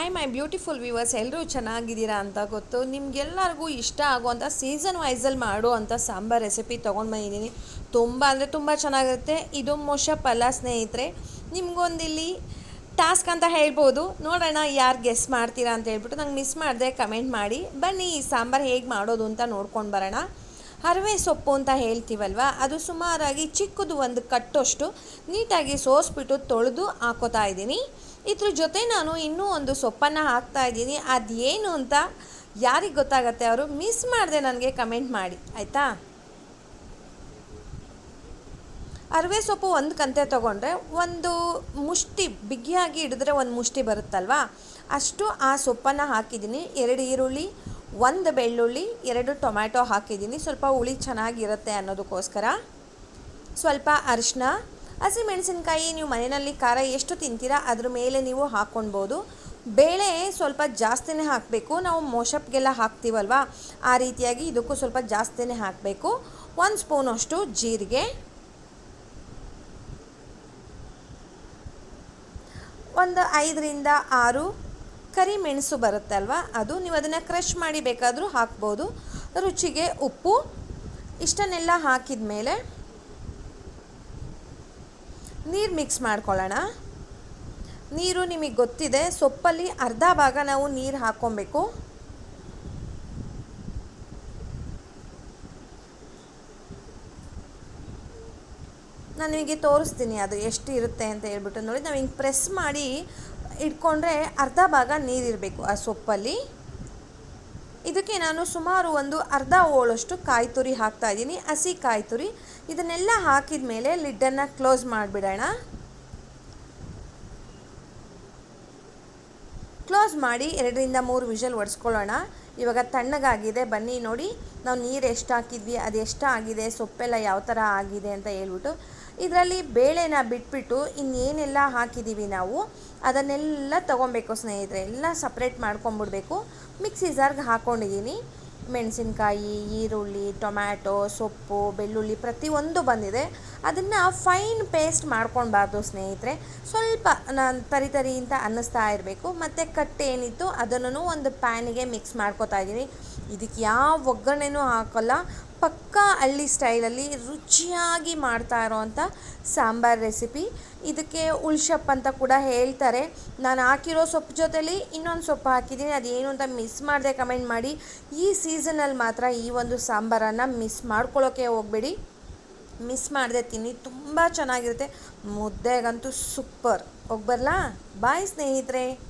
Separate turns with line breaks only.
Hi my beautiful viewers ಎಲ್ಲರೂ ಚೆನ್ನಾಗಿದ್ದೀರಾ ಅಂತ ಗೊತ್ತು. ನಿಮಗೆಲ್ಲರಿಗೂ ಇಷ್ಟ ಆಗುವಂಥ ಸೀಸನ್ ವೈಸಲ್ಲಿ ಮಾಡುವಂಥ ಸಾಂಬಾರ್ ರೆಸಿಪಿ ತೊಗೊಂಡು ಬಂದಿದ್ದೀನಿ. ತುಂಬ ಅಂದರೆ ತುಂಬ ಚೆನ್ನಾಗಿರುತ್ತೆ. ಇದು ಮೋಶ ಅಲ್ಲ ಸ್ನೇಹಿತರೆ. ನಿಮ್ಗೊಂದಿಲ್ಲಿ ಟಾಸ್ಕ್ ಅಂತ ಹೇಳ್ಬೋದು. ನೋಡೋಣ ಯಾರು ಗೆಸ್ ಮಾಡ್ತೀರಾ ಅಂತ ಹೇಳ್ಬಿಟ್ಟು ನಂಗೆ ಮಿಸ್ ಮಾಡಿದೆ ಕಮೆಂಟ್ ಮಾಡಿ. ಬನ್ನಿ ಈ ಸಾಂಬಾರು ಹೇಗೆ ಮಾಡೋದು ಅಂತ ನೋಡ್ಕೊಂಡು ಬರೋಣ. ಹರವೆ ಸೊಪ್ಪು ಅಂತ ಹೇಳ್ತೀವಲ್ವ? ಅದು ಸುಮಾರಾಗಿ ಚಿಕ್ಕದು ಒಂದು ಕಟ್ಟೋಷ್ಟು ನೀಟಾಗಿ ಸೋಸ್ಬಿಟ್ಟು ತೊಳೆದು ಹಾಕೋತಾ ಇದ್ದೀನಿ. ಇದ್ರ ಜೊತೆ ನಾನು ಇನ್ನೂ ಒಂದು ಸೊಪ್ಪನ್ನು ಹಾಕ್ತಾ ಇದ್ದೀನಿ. ಅದೇನು ಅಂತ ಯಾರಿಗೆ ಗೊತ್ತಾಗತ್ತೆ ಅವರು ಮಿಸ್ ಮಾಡಿದೆ ನನಗೆ ಕಮೆಂಟ್ ಮಾಡಿ, ಆಯಿತಾ? ಅರವೆ ಸೊಪ್ಪು ಒಂದು ಕಂತೆ ತೊಗೊಂಡ್ರೆ ಒಂದು ಮುಷ್ಟಿ, ಬಿಗಿಯಾಗಿ ಹಿಡಿದ್ರೆ ಒಂದು ಮುಷ್ಟಿ ಬರುತ್ತಲ್ವಾ? ಅಷ್ಟು ಆ ಸೊಪ್ಪನ್ನು ಹಾಕಿದ್ದೀನಿ. ಎರಡು ಈರುಳ್ಳಿ, ಒಂದು ಬೆಳ್ಳುಳ್ಳಿ, ಎರಡು ಟೊಮ್ಯಾಟೊ ಹಾಕಿದ್ದೀನಿ. ಸ್ವಲ್ಪ ಹುಳಿ ಚೆನ್ನಾಗಿರುತ್ತೆ ಅನ್ನೋದಕ್ಕೋಸ್ಕರ. ಸ್ವಲ್ಪ ಅರಿಶಿನ ಹಸಿಮೆಣಸಿನ್ಕಾಯಿ ನೀವು ಮನೆಯಲ್ಲಿ ಖಾರ ಎಷ್ಟು ತಿಂತೀರಾ, ಅದ್ರ ಮೇಲೆ ನೀವು ಹಾಕ್ಕೊಳ್ಬೋದು ಬೇಳೆ ಸ್ವಲ್ಪ ಜಾಸ್ತಿನೇ ಹಾಕಬೇಕು. ನಾವು ಮೋಶಪ್ಗೆಲ್ಲ ಹಾಕ್ತೀವಲ್ವ, ಆ ರೀತಿಯಾಗಿ ಇದಕ್ಕೂ ಸ್ವಲ್ಪ ಜಾಸ್ತಿನೇ ಹಾಕಬೇಕು. ಒಂದು ಸ್ಪೂನಷ್ಟು ಜೀರಿಗೆ. ಒಂದು ಐದರಿಂದ ಆರು ಕರಿಮೆಣಸು ಬರುತ್ತಲ್ವ ಅದು ನೀವು ಅದನ್ನು ಕ್ರಷ್ ಮಾಡಿ ಬೇಕಾದರೂ ಹಾಕ್ಬೋದು. ರುಚಿಗೆ ಉಪ್ಪು, ಇಷ್ಟನ್ನೆಲ್ಲ ಹಾಕಿದ ಮೇಲೆ ನೀರು ಮಿಕ್ಸ್ ಮಾಡ್ಕೊಳ್ಳೋಣ. ನೀರು ನಿಮಗೆ ಗೊತ್ತಿದೆ, ಸೊಪ್ಪಲ್ಲಿ ಅರ್ಧ ಭಾಗ ನಾವು ನೀರು ಹಾಕ್ಕೊಬೇಕು. ನಾನು ನಿಮಗೆ ತೋರಿಸ್ತೀನಿ ಅದು ಎಷ್ಟು ಇರುತ್ತೆ ಅಂತ ಹೇಳ್ಬಿಟ್ಟು ನೋಡಿ, ನಾವು ಹಿಂಗೆ ಪ್ರೆಸ್ ಮಾಡಿ ಇಟ್ಕೊಂಡ್ರೆ ಅರ್ಧ ಭಾಗ ನೀರಿರಬೇಕು ಆ ಸೊಪ್ಪಲ್ಲಿ. ಇದಕ್ಕೆ ನಾನು ಸುಮಾರು ಒಂದು ಅರ್ಧ ಓಳಷ್ಟು ಕಾಯಿ ತುರಿ ಹಾಕ್ತಾ ಇದ್ದೀನಿ. ಹಸಿ ಕಾಯಿ ತುರಿ ಇದನ್ನೆಲ್ಲ ಹಾಕಿದ ಮೇಲೆ ಲಿಡ್ಡನ್ನು ಕ್ಲೋಸ್ ಮಾಡಿಬಿಡೋಣ. ಕ್ಲೋಸ್ ಮಾಡಿ ಎರಡರಿಂದ ಮೂರು ವಿಷಲ್ ಒಡಿಸ್ಕೊಳ್ಳೋಣ. ಇವಾಗ ತಣ್ಣಗಾಗಿದೆ, ಬನ್ನಿ ನೋಡಿ. ನಾವು ನೀರು ಎಷ್ಟು ಹಾಕಿದ್ವಿ, ಅದು ಎಷ್ಟು ಆಗಿದೆ, ಸೊಪ್ಪೆಲ್ಲ ಯಾವ ಥರ ಆಗಿದೆ ಅಂತ ಹೇಳ್ಬಿಟ್ಟು. ಇದರಲ್ಲಿ ಬೇಳೆನ ಬಿಟ್ಬಿಟ್ಟು ಇನ್ನೇನೆಲ್ಲ ಹಾಕಿದ್ದೀವಿ ನಾವು, ಅದನ್ನೆಲ್ಲ ತೊಗೊಬೇಕು ಸ್ನೇಹಿತರೆ. ಎಲ್ಲ ಸಪ್ರೇಟ್ ಮಾಡ್ಕೊಂಬಿಡ್ಬೇಕು ಮಿಕ್ಸಿ ಜಾರ್ಗೆ ಹಾಕ್ಕೊಂಡಿದ್ದೀನಿ ಮೆಣಸಿನ್ಕಾಯಿ ಈರುಳ್ಳಿ ಟೊಮ್ಯಾಟೊ ಸೊಪ್ಪು ಬೆಳ್ಳುಳ್ಳಿ ಪ್ರತಿಯೊಂದು ಬಂದಿದೆ. ಅದನ್ನು ಫೈನ್ ಪೇಸ್ಟ್ ಮಾಡ್ಕೊಳ್ಬಾರ್ದು ಸ್ನೇಹಿತರೆ. ಸ್ವಲ್ಪ ನಾನು ತರಿ ತರಿ ಅಂತ ಅನ್ನಿಸ್ತಾ ಇರಬೇಕು. ಮತ್ತು ಕಟ್ಟೆ ಏನಿತ್ತು ಅದನ್ನು ಒಂದು ಪ್ಯಾನಿಗೆ ಮಿಕ್ಸ್ ಮಾಡ್ಕೋತಾ ಇದ್ದೀನಿ. ಇದಕ್ಕೆ ಯಾವ ಒಗ್ಗರಣೆನೂ ಹಾಕೋಲ್ಲ. ಪಕ್ಕಾ ಹಳ್ಳಿ ಸ್ಟೈಲಲ್ಲಿ ರುಚಿಯಾಗಿ ಮಾಡ್ತಾ ಇರೋವಂಥ ಸಾಂಬಾರ್ ರೆಸಿಪಿ ಇದಕ್ಕೆ ಉಳ್ಶಪ್ ಅಂತ ಕೂಡ ಹೇಳ್ತಾರೆ. ನಾನು ಹಾಕಿರೋ ಸೊಪ್ಪು ಜೊತೆಲಿ ಇನ್ನೊಂದು ಸೊಪ್ಪು ಹಾಕಿದ್ದೀನಿ. ಅದೇನು ಅಂತ ಮಿಸ್ ಮಾಡದೆ ಕಮೆಂಟ್ ಮಾಡಿ. ಈ ಸೀಸನಲ್ಲಿ ಮಾತ್ರ ಈ ಒಂದು ಸಾಂಬಾರನ್ನು ಮಿಸ್ ಮಾಡ್ಕೊಳ್ಳೋಕೆ ಹೋಗಬೇಡಿ. ಮಿಸ್ ಮಾಡದೆ ತಿನ್ನಿ ತುಂಬ ಚೆನ್ನಾಗಿರುತ್ತೆ. ಮುದ್ದೆಗಂತೂ ಸೂಪರ್. ಹೋಗ್ಬರ್ಲಾ ಬಾಯ್ ಸ್ನೇಹಿತರೆ.